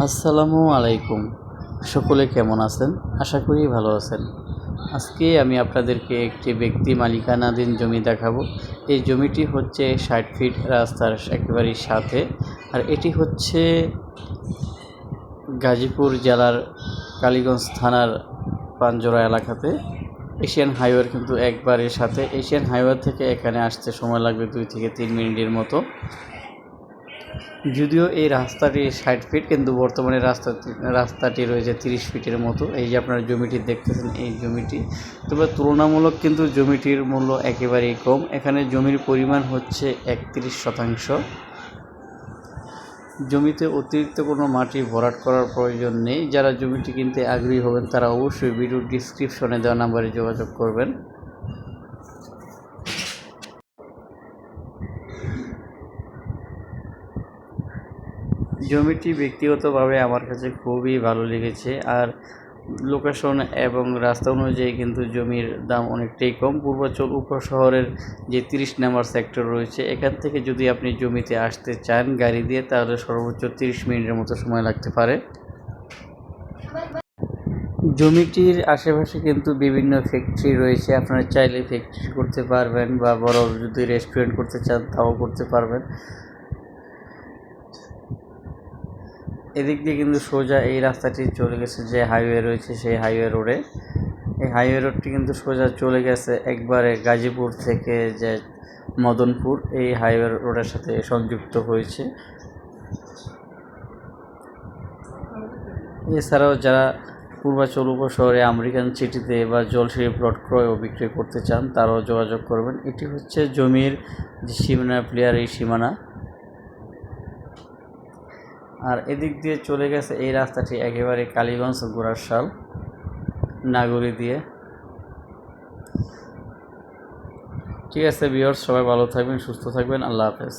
আসসালামু আলাইকুম। সকলে কেমন আছেন? আশা করি ভালো আছেন। আজকে আমি আপনাদেরকে একটি ব্যক্তি মালিকানাধীন জমি দেখাবো। এই জমিটি হচ্ছে ষাট ফিট রাস্তার একেবারেই সাথে। আর এটি হচ্ছে গাজীপুর জেলার কালীগঞ্জ থানার পাঞ্জরা এলাকাতে। এশিয়ান হাইওয়ের কিন্তু একবারের সাথে। এশিয়ান হাইওয়ে থেকে এখানে আসতে সময় লাগবে দুই থেকে তিন মিনিটের মতো। যদিও এই রাস্তাটি ষাট ফিট কিন্তু বর্তমানে রাস্তা রাস্তাটি রয়েছে তিরিশ ফিটের মতো। এই যে আপনারা জমিটি দেখতেছেন, এই জমিটি। তবে তুলনামূলক কিন্তু জমিটির মূল্য একেবারেই কম। এখানে জমির পরিমাণ হচ্ছে একত্রিশ শতাংশ। জমিতে অতিরিক্ত কোনো মাটি ভরাট করার প্রয়োজন নেই। যারা জমিটি কিনতে আগ্রহী হবেন, তারা অবশ্যই ভিডিওর ডিসক্রিপশনে দেওয়া নাম্বারে যোগাযোগ করবেন। জমিটি ব্যক্তিগতভাবে আমার কাছে খুবই ভালো লেগেছে আর লোকেশন এবং রাস্তা অনুযায়ী কিন্তু জমির দাম অনেকটাই কম। পূর্বাচল উপশহরের যে তিরিশ নাম্বার সেক্টর রয়েছে, এখান থেকে যদি আপনি জমিতে আসতে চান গাড়ি দিয়ে, তাহলে সর্বোচ্চ তিরিশ মিনিটের মতো সময় লাগতে পারে। জমিটির আশেপাশে কিন্তু বিভিন্ন ফ্যাক্টরি রয়েছে। আপনারা চাইলে ফ্যাক্টরি করতে পারবেন বা বড় যদি রেস্টুরেন্ট করতে চান, তাও করতে পারবেন। এদিক দিয়ে কিন্তু সোজা এই রাস্তাটি চলে গেছে, যে হাইওয়ে রয়েছে সেই হাইওয়ে রোডে এই হাইওয়ে রোডটি কিন্তু সোজা চলে গেছে একবারে গাজীপুর থেকে যে মদনপুর, এই হাইওয়ে রোডের সাথে সংযুক্ত হয়েছে। এছাড়াও যারা পূর্বাচল উপশহরে আমেরিকান সিটিতে বা জলসিঁড়ি প্লট ক্রয় ও বিক্রয় করতে চান, তারাও যোগাযোগ করবেন। এটি হচ্ছে জমির যে সীমানা প্লেয়ার এই সীমানা। আর এদিক দিয়ে চলে গেছে এই রাস্তাটি একেবারে কালীগঞ্জ গোড়ারশাল নাগরি দিয়ে। ঠিক আছে বিয়ার্স সবাই ভালো থাকবেন, সুস্থ থাকবেন, আল্লাহ হাফেজ।